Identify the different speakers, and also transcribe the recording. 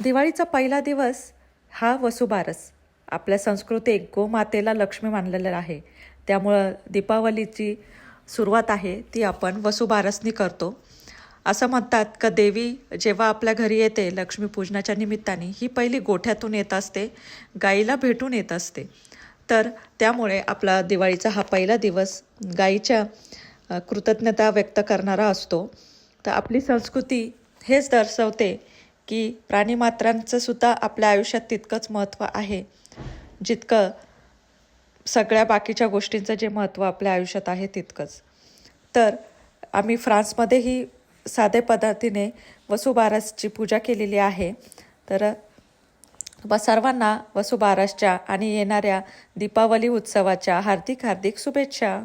Speaker 1: दिवाळीचा पहिला दिवस हा वसुबारस. आपल्या संस्कृतीत गोमातेला लक्ष्मी मानलेलं आहे. त्यामुळं दीपावलीची सुरुवात आहे ती आपण वसुबारसनी करतो. असं म्हणतात का देवी जेव्हा आपल्या घरी येते लक्ष्मीपूजनाच्या निमित्ताने ही पहिली गोठ्यातून येत असते गाईला भेटून येत असते. तर त्यामुळे आपला दिवाळीचा हा पहिला दिवस गाईच्या कृतज्ञता व्यक्त करणारा असतो. तर आपली संस्कृती हेच दर्शवते की प्राणीमात्रांचं सुद्धा आपल्या आयुष्यात तितकंच महत्त्व आहे. जितकं सगळ्या बाकीच्या गोष्टींचं जे महत्त्व आपल्या आयुष्यात आहे तितकंच. तर आम्ही फ्रान्समध्येही साधे पद्धतीने वसुबारसची पूजा केलेली आहे. तर व सर्वांना वसुबारसच्या आणि येणाऱ्या दीपावली उत्सवाच्या हार्दिक हार्दिक शुभेच्छा.